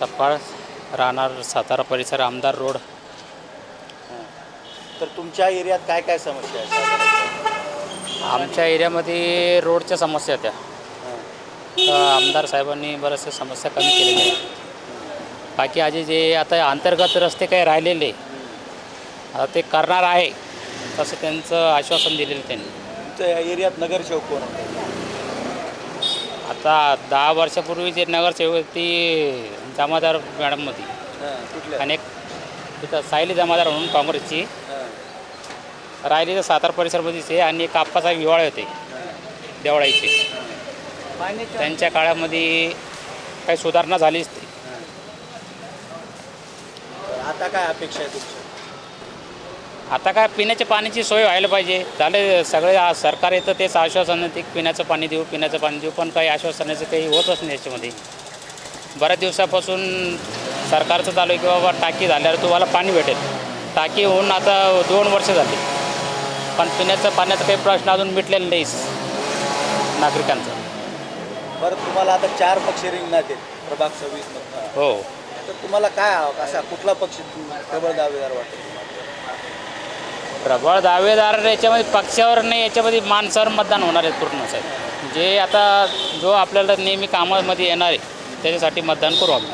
टप्पाळ राहणार सातारा परिसर आमदार रोड. तर तुमच्या एरियात काय काय समस्या आहेत? आमच्या एरियामध्ये रोडच्या समस्या होत्या. तर आमदार साहेबांनी बऱ्याचशा समस्या कमी केलेल्या आहेत. बाकी आजी जे आता अंतर्गत रस्ते काही राहिलेले आता ते करणार आहे तसं त्यांचं आश्वासन दिलेलं त्यांनी. तुमच्या एरियात नगरसेवक कोण आता दहा वर्षापूर्वी जे नगरसेवक ती जमादार मॅडम होती. कुठल्या? आणि एक तिथं सायली जमादार म्हणून काँग्रेसची. राहिली तर सातारा परिसरमध्येच आहे आणि एक आप्पाचा विवाळ होते. देवळाईचे. त्यांच्या काळामध्ये काही सुधारणा झालीच नाही. आता काय अपेक्षा आहे तुमच्या? आता काय पिण्याच्या पाण्याची सोय व्हायला पाहिजे. झाले सगळे सरकार येतं तेच आश्वासन ते पिण्याचं पाणी देऊ पिण्याचं पाणी देऊ पण काही आश्वासनाचं काही होतच नाही याच्यामध्ये. बऱ्याच दिवसापासून सरकारचं चालू आहे की बाबा टाकी झाल्यावर तुम्हाला पाणी भेटेल. टाकी होऊन आता दोन वर्ष झाली. पण पिण्याचं पाण्याचा काही प्रश्न अजून मिटलेला नाही नागरिकांचा. बरं तुम्हाला आता चार पक्ष रिंगणात आहेत प्रभाग सव्वीस हो. तर तुम्हाला काय? असा कुठला पक्ष प्रबळ दावेदार वाटतो? प्रबळ दावेदार याच्यामध्ये पक्षावर नाही याच्यामध्ये माणसावर मतदान होणार आहे पूर्ण साहेब. जे आता जो आपल्याला नेहमी कामामध्ये येणार आहे त्याच्यासाठी मतदान करू आम्ही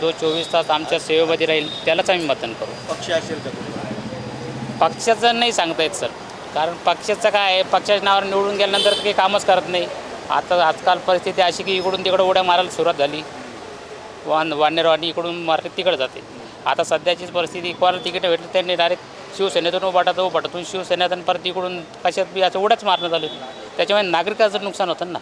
जो चोवीस तास आमच्या सेवेमध्ये राहील त्यालाच आम्ही मतदान करू. पक्ष असेल का पक्षाचं नाही सांगता येत सर. कारण पक्षाचं काय आहे पक्षाच्या नावावर निवडून गेल्यानंतर काही कामच करत नाही. आता आजकाल परिस्थिती अशी की इकडून तिकडं उड्या मारायला सुरुवात झाली. वान वानेरवाणी इकडून मारते तिकडे जाते. आता सध्याचीच परिस्थिती कोणाला तिकीट भेटली त्यांनी डायरेक्ट शिवसेनेतून उभाटात उभाटातून शिवसेनेतून परत इकडून कशात बी असं उड्याच मारणं झालं त्याच्यामुळे नागरिकाचं नुकसान होतं ना?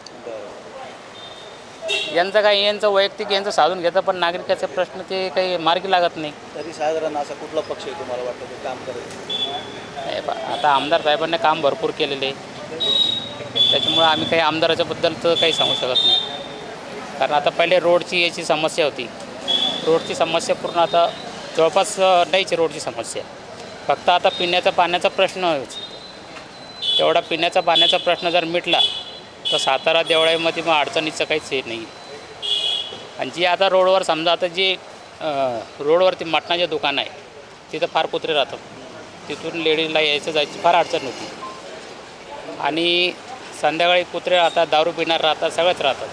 यांचं काही यांचं वैयक्तिक यांचं साधून घेतं पण नागरिकाचे प्रश्न ते काही मार्गी लागत नाही. तरी साधारण असा कुठला पक्ष आहे तुम्हाला वाटतं ते काम करेल? आता आमदार साहेबांनी काम भरपूर केलेले आहे. त्याच्यामुळं आम्ही काही आमदाराच्या बद्दल तर काही सांगू शकत नाही. कारण आता पहिले रोडची याची समस्या होती. रोडची समस्या पूर्ण आता जवळपास नाहीच रोडची समस्या फक्त आता पिण्याचा पाण्याचा प्रश्न आहेच. तेवढा पिण्याचा पाण्याचा प्रश्न जर मिटला तर सातारा देवळाईमध्ये मग अडचणीचं काहीच हे नाही. आणि जी आता रोडवर समजा आता जी रोडवरती मटणाचे दुकान आहे तिथं फार कुत्रे राहतात. तिथून लेडीजला यायचं जायची फार अडचण होती. आणि संध्याकाळी कुत्रे राहतात दारू पिणार राहतात सगळंच राहतात.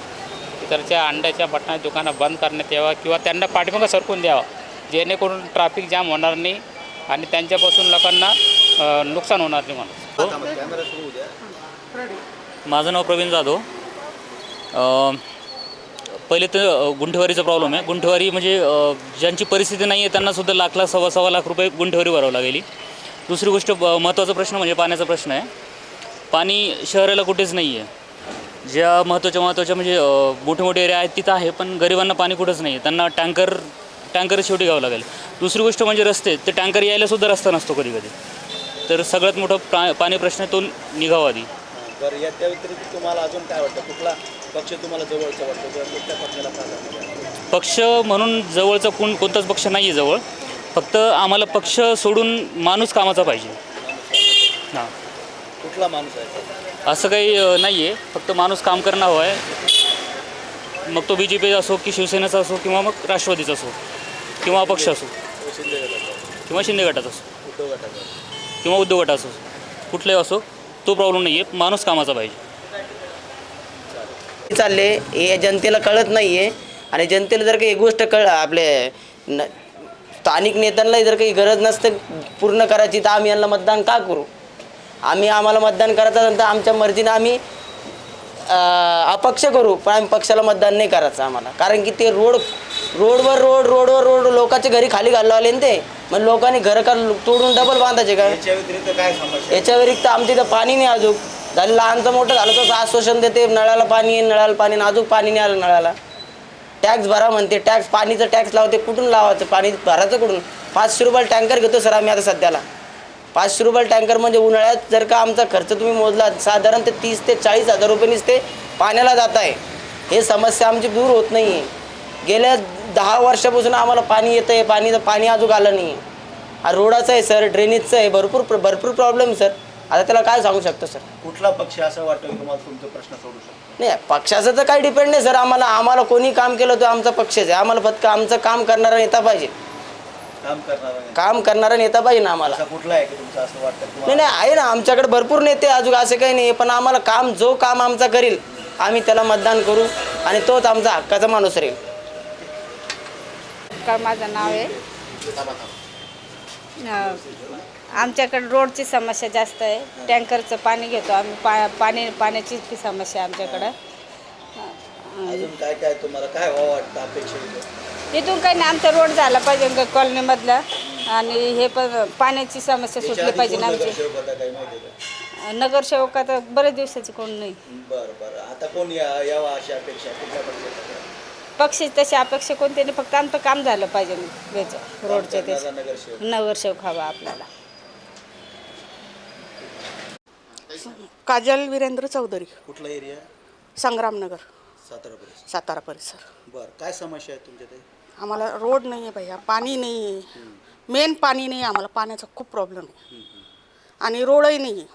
इतरच्या अंड्याच्या मटणाच्या दुकानं बंद करण्यात यावं किंवा त्यांना पाठिंबा सरकून द्यावं. जेणेकरून ट्रॅफिक जाम होणार नाही. आणि त्यांच्यापासून लोकांना नुकसान होणार नाही म्हणून. कॅमेरा सुरू होऊ द्या माझं नाव प्रवीण जाधव. अ, पहिले तर गुंठेवारीचा प्रॉब्लेम आहे. गुंठेवारी म्हणजे ज्यांची परिस्थिती नाही आहे त्यांनासुद्धा लाख लाख सव्वा सव्वा लाख रुपये गुंठेवारी भरावं लागेल. दुसरी गोष्ट महत्त्वाचा प्रश्न म्हणजे पाण्याचा प्रश्न आहे. पाणी शहराला कुठेच नाही आहे ज्या महत्त्वाच्या महत्त्वाच्या म्हणजे मोठे मोठे एरिया आहेत तिथं आहे पण गरिबांना पाणी कुठंच नाही आहे त्यांना टँकर टँकर शेवटी घ्यावं लागेल. दुसरी गोष्ट म्हणजे रस्ते ते टँकर यायलासुद्धा रस्ता नसतो कधी कधी. तर सगळ्यात मोठा प्रा पाणी प्रश्न तो निघावा आधी. बरं या त्या व्यतिरिक्त तुम्हाला अजून काय वाटतं? कुठला पक्ष तुम्हाला जवळचा वाटतो? किंवा कुठल्या पक्षाला प्राधान्य द्याल? पक्ष म्हणून जवळचा कोण कोणताच पक्ष नाही आहे जवळ. फक्त आम्हाला पक्ष सोडून माणूस कामाचा पाहिजे. हां. कुठला माणूस आहे? असं काही नाही आहे फक्त माणूस काम करणं हवं आहे. मग तो बी जे पी असो की शिवसेनेचा असो किंवा मग राष्ट्रवादीचा असो. किंवा अपक्ष असो. शिंदे गटाचा किंवा शिंदे गटाचा असो. उद्धव गटाचा किंवा उद्योग गटाचा असो. कुठलाही असो तो प्रॉब्लेम नाही आहे माणूस कामाचा पाहिजे. चालले. हे जनतेला कळत नाही आहे आणि जनतेला जर काही एक गोष्ट कळ आपले न स्थानिक नेत्यांनाही जर काही गरज नसते पूर्ण करायची तर आम्ही यांना मतदान का करू? आम्ही आम्हाला मतदान करायचं असेल तर आमच्या मर्जीनं आम्ही अं, अपक्ष करू. पण आम्ही पक्षाला मतदान नाही करायचं आम्हाला. कारण की ते रोड रोडवर रोड रोडवर रोड लोकांच्या घरी खाली घालू आले ना ते. मग लोकांनी घर का तोडून डबल बांधायचे काय याच्या व्यतिरिक्त काय समस्या? आहे? याच्या व्यतिरिक्त आमच्या इथं पाणी नाही अजून. झालं लहानचं मोठं झालं तसं आश्वासन देते नळाला पाणी आहे नळाला पाणी अजून पाणी नाही आलं नळाला. टॅक्स भरा म्हणते टॅक्स पाणीचं टॅक्स लावते कुठून लावायचं? पाणी भरायचं कुठून? पाचशे रुपयाला टँकर घेतो सर आम्ही आता सध्याला. पाचशे रुपयाला टँकर म्हणजे उन्हाळ्यात जर का आमचा खर्च तुम्ही मोजला साधारण ते तीस ते चाळीस हजार रुपये नुसते पाण्याला जात आहे हे समस्या आमची दूर होत नाही आहे गेल्या दहा वर्षापासून आम्हाला पाणी येतं आहे पाणी पाणी अजून आलं नाही आहे रोडाचं आहे सर ड्रेनेजचं आहे भरपूर भरपूर प्रॉब्लेम सर. आता त्याला काय सांगू शकतो सर? कुठला पक्ष असं वाटतं की तुम्हाला तुमचे प्रश्न सोडू शकतो? नाही पक्षाचं तर काही डिपेंड नाही सर. आम्हाला आम्हाला कोणी काम केलं तो आमचा पक्षच आहे. आम्हाला फक्त आमचं काम करणारा नेता पाहिजे. काम करणार नाही काम करणारा नेता पाहिजे ना आम्हाला. असा कुठला आहे की तुमचं असं वाटतं नाही तुम्हाला नाही आहे ना. आमच्याकडे भरपूर नेते अजून असं काही नाही पण आम्हाला काम जो काम आमचा करील आम्ही त्याला मतदान करू आणि तोच आमचा हक्काचा माणूस राहील. का माझं नाव आहे? आमच्याकडे रोडची समस्या जास्त आहे. टँकरचं पाणी घेतो आम्ही. पा पाणी पाण्याची ती समस्या आमच्याकडं. अजून काय काय तुम्हाला काय व्हावं वाटतं अपेक्षा इथं? इथून काही नाही. आमचा रोड झाला पाहिजे कॉलनीमधला. आणि हे पण पाण्याची समस्या सुटली पाहिजे ना आमची. नगरसेवक आता बरेच दिवसाचे कोण नाही. बरं बरं. आता कोण यावा अशी अपेक्षा? पक्षाची पक्षी तशी अपेक्षा कोणती नाही फक्त आमचं काम झालं पाहिजे याचं रोडचं करणारा त्याचं नगरसेवक. नगरसेवक हवा आपल्याला. काजल वीरेंद्र चौधरी. कुठला एरिया? संग्रामनगर. सातारा परिसर. सातारा परिसर. बरं काय समस्या आहे तुमच्या ते आम्हाला रोड नाही आहे भैया पाणी नाही आहे. मेन पाणी नाही आहे आम्हाला पाण्याचा खूप प्रॉब्लेम आहे. आणि रोडही नाही आहे.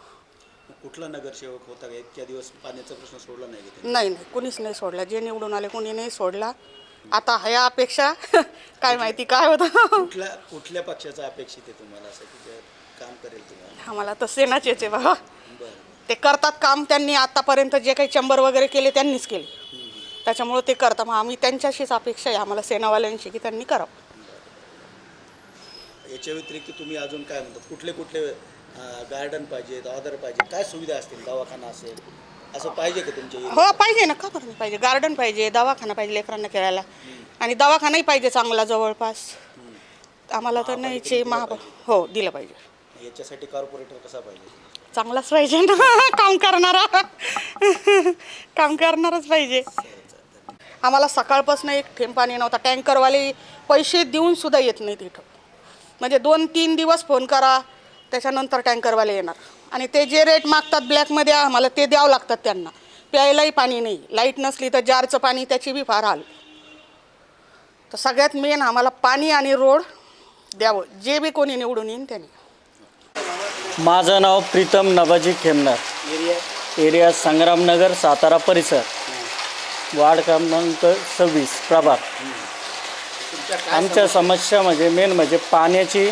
कुठला नगरसेवक होता का? इतक्या दिवस पाण्याचा प्रश्न सोडला नाही का त्यांनी? नाही नाही. कुणीच नाही सोडला. जे निवडून आले कोणी नाही सोडला. आता ह्या अपेक्षा काय माहिती काय होतं? कुठल्या कुठल्या पक्षाचा अपेक्षित आहे तुम्हाला असं की जे काम करेल तुम्हाला? आम्हाला तर सेनाचेच आहे बाबा. बरं. ते करतात काम त्यांनी आतापर्यंत जे काही चंबर वगैरे केले त्यांनीच केले. त्याच्यामुळे ते करतात. मग आम्ही त्यांच्याशीच अपेक्षा आहे. आम्हाला सेनावाल्यांशी की त्यांनी करावं. याच्या व्यतिरिक्त तुम्ही अजून काय म्हणतात? कुठले कुठले गार्डन पाहिजेत ऑदर पाहिजे काय सुविधा असतील? दवाखाना असेल असं पाहिजे का तुमच्या? हो पाहिजे ना. का बरं नाही पाहिजे? गार्डन पाहिजे दवाखाना पाहिजे लेकरांना खेळायला. आणि दवाखानाही पाहिजे चांगला जवळपास. आम्हाला तर नाहीच महा हो दिलं पाहिजे. याच्यासाठी कॉर्पोरेटर कसा पाहिजे? चांगलाच पाहिजे ना. काम करणारा. काम करणारच पाहिजे. आम्हाला सकाळपासून एक थेंब पाणी नव्हता. टँकरवाले पैसे देऊन सुद्धा येत नाहीत इथं. म्हणजे दोन तीन दिवस फोन करा त्याच्यानंतर टँकरवाले येणार. आणि ते जे रेट मागतात ब्लॅकमध्ये आम्हाला ते द्यावं लागतात त्यांना. प्यायलाही पाणी नाही. लाइट नसली तर जारचं पाणी त्याची बी फार हाल. तर सगळ्यात मेन आम्हाला पाणी आणि रोड द्यावं. जे बी कोणी निवडून येईन त्यांनी. माझं नाव प्रीतम नवाजी खेमनार. एरिया? एरिया संग्रामनगर सातारा परिसर. वार्ड क्रमांक सव्वीस प्रभाग आमच्या समस्या? म्हणजे मेन म्हणजे पाण्याची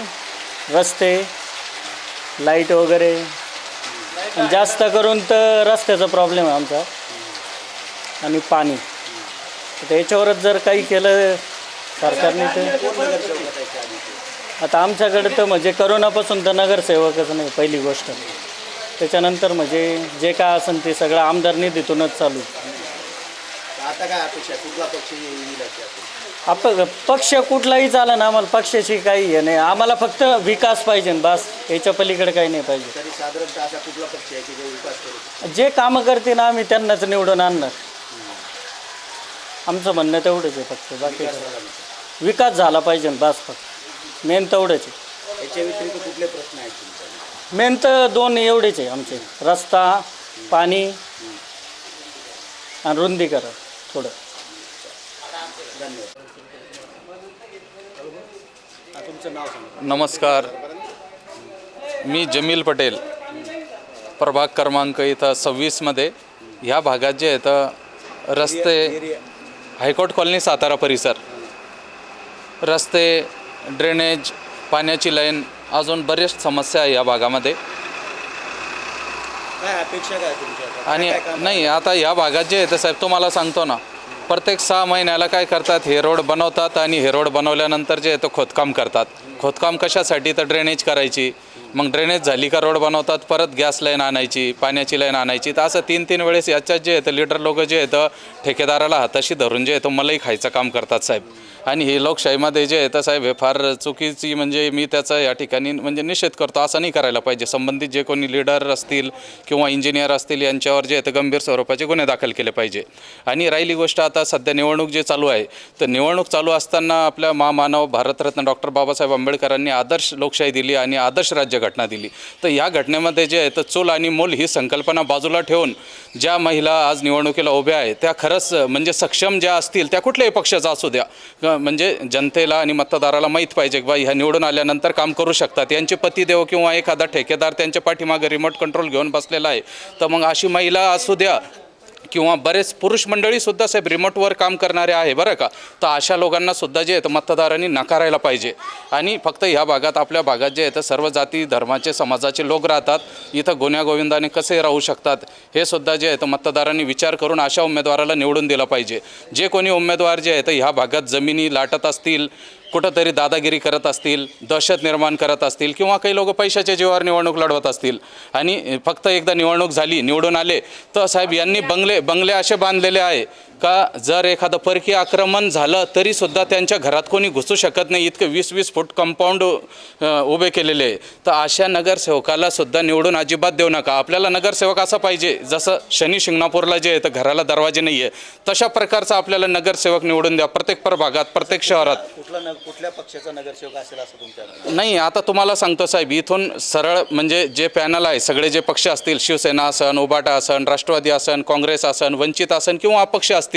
रस्ते लाइट वगैरे. जास्त करून तर रस्त्याचा प्रॉब्लेम आहे आमचा. आणि पाणी. तर याच्यावरच जर काही केलं सरकारने तर? आता आमच्याकडे तर म्हणजे करोनापासून तर नगरसेवकच नाही पहिली गोष्ट. त्याच्यानंतर म्हणजे जे काय असेल ते सगळं आमदार निधीतूनच चालू. आता काय अपेक्षा? कुठला पक्ष येईल? आप पक्ष कुठलाही चाला ना आम्हाला पक्षाची काही हे नाही. आम्हाला फक्त विकास पाहिजे बस. याच्या पलीकडे काही नाही पाहिजे. तरी साधारणतः असा कुठला पक्ष आहे की जो विकास करू जे कामं करते ना आम्ही त्यांनाच निवडून आणणार. आमचं म्हणणं तेवढंच आहे फक्त. बाकी नाही. विकास झाला पाहिजे बस फक्त. मेन तेवढंच आहे. याच्या व्यतिरिक्त कुठले प्रश्न आहेत तुमच्या मेन तर दोन एवढेच आहे आमचे. रस्ता पाणी आणि रुंदीकरण थोडं. धन्यवाद. नमस्कार. मी जमील पटेल प्रभाग क्रमांक इथं सव्वीसमध्ये ह्या भागात जे आहेत रस्ते हायकोर्ट कॉलनी सातारा परिसर. रस्ते ड्रेनेज पाण्याची लाईन अजून बरेच समस्या आहे या भागामध्ये? आणि नाही आता या भागात जे आहे ते साहेब तुम्हाला सांगतो ना. प्रत्येक सहा महिन्याला काय करतात? हे रोड बनवतात आणि हे रोड बनवल्यानंतर जे तो खोदकाम करतात. खोदकाम कशासाठी? तर ड्रेनेज करायची. मग ड्रेनेज झाली का रोड बनवतात? परत गॅस लाईन आणायची पाण्याची लाईन आणायची. तर असं तीन तीन वेळेस याच्यात जे येतं लिडर लोक जे येतं ठेकेदाराला हाताशी धरून जे येतं मलाही खायचं काम करतात साहेब. आणि हे लोकशाहीमध्ये जे आहे तर साहेब हे फार चुकीची म्हणजे मी त्याचा या ठिकाणी म्हणजे निषेध करतो असं नाही करायला पाहिजे. संबंधित जे कोणी लीडर असतील किंवा इंजिनियर असतील यांच्यावर जे आहे गंभीर स्वरूपाचे गुन्हे दाखल केले पाहिजे. आणि राहिली गोष्ट आता सध्या निवडणूक जे चालू आहे तर निवडणूक चालू असताना आपल्या महामानव भारतरत्न डॉक्टर बाबासाहेब आंबेडकरांनी आदर्श लोकशाही दिली आणि आदर्श राज्यघटना दिली. तर या घटनेमध्ये जे आहे तर चूल आणि मूल ही संकल्पना बाजूला ठेवून ज्या महिला आज निवडणुकीला उभ्या आहेत त्या खरंच म्हणजे सक्षम ज्या असतील त्या कुठल्याही पक्षाचा असू द्या. म्हणजे जनतेला आणि मतदाराला माहीत पाहिजे की बा ह्या निवडून आल्यानंतर काम करू शकतात. यांचे पतिदेव किंवा एखादा ठेकेदार त्यांच्या पाठीमागे रिमोट कंट्रोल घेऊन बसलेला आहे. तर मग अशी महिला असू द्या किंवा बरेच पुरुष मंडळीसुद्धा साहेब रिमोटवर काम करणारे आहे बरं का? तर अशा लोकांनासुद्धा जे आहे मतदारांनी नाकारायला पाहिजे. आणि फक्त ह्या भागात आपल्या भागात जे आहे तर सर्व जाती धर्माचे समाजाचे लोक राहतात. इथं गुण्यागोविंदाने कसे राहू शकतात हे सुद्धा जे आहे तर मतदारांनी विचार करून अशा उमेदवाराला निवडून दिलं पाहिजे. जे कोणी उमेदवार जे आहे तर ह्या भागात जमिनी लाटत असतील कुठंतरी दादागिरी करत असतील दहशत निर्माण करत असतील किंवा काही लोक पैशाच्या जीवावर निवडणूक लढवत असतील. आणि फक्त एकदा निवडणूक झाली निवडून आले तर साहेब यांनी बंगले बंगले असे बांधलेले आहे. का जर एखादं परकीय आक्रमण झालं तरीसुद्धा त्यांच्या घरात कोणी घुसू शकत नाही. इतकं वीस वीस फूट कंपाऊंड उभे केलेले आहे. तर अशा नगरसेवकाला सुद्धा निवडून अजिबात देऊ नका. आपल्याला नगरसेवक असा पाहिजे जसं शनी शिंगणापूरला जे आहे तर घराला दरवाजे नाही आहे तशा प्रकारचा आपल्याला नगरसेवक निवडून द्या. प्रत्येक प्रभागात प्रत्येक शहरात. कुठला न कुठल्या पक्षाचा नगरसेवक असेल असं तुमच्या नाही आता तुम्हाला सांगतो साहेब इथून सरळ म्हणजे जे पॅनल आहे सगळे जे पक्ष असतील शिवसेना असन उबाटा असन राष्ट्रवादी असन काँग्रेस असन वंचित असन किंवा अपक्ष असतील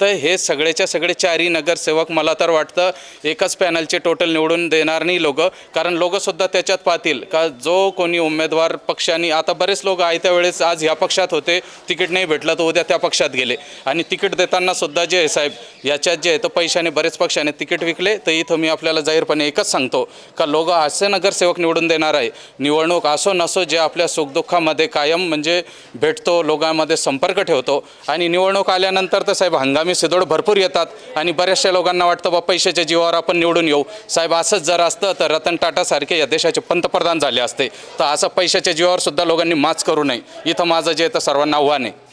तर हे सगळेच्या सगळे चारही नगरसेवक मला तर वाटतं एकाच पॅनलचे टोटल निवडून देणार नाही लोक कारण लोकसुद्धा त्याच्यात पाहतील. का जो कोणी उमेदवार पक्षाने आता बरेच लोक आयत्या वेळेस आज ह्या पक्षात होते तिकीट नाही भेटलं तर उद्या त्या पक्षात गेले. आणि तिकीट देताना सुद्धा जे आहे साहेब याच्यात जे आहे तर पैशाने बरेच पक्षाने तिकीट विकले तर इथं मी आपल्याला जाहीरपणे एकच सांगतो का लोक असे नगरसेवक निवडून देणार आहे. निवडणूक असो नसो जे आपल्या सुखदुःखामध्ये कायम म्हणजे भेटतो लोकांमध्ये संपर्क ठेवतो. आणि निवडणूक आल्यानंतर तर साहेब हंगामी सिदोड भरपूर येतात आणि बऱ्याचशा लोकांना वाटतं बा पैशाच्या जीवावर आपण निवडून येऊ. साहेब असंच जर असतं तर रतन टाटासारखे या देशाचे पंतप्रधान झाले असते. तर असं पैशाच्या जीवावर सुद्धा लोकांनी माच करू नये. इथं माझं जे तर सर्वांना आव्हान आहे.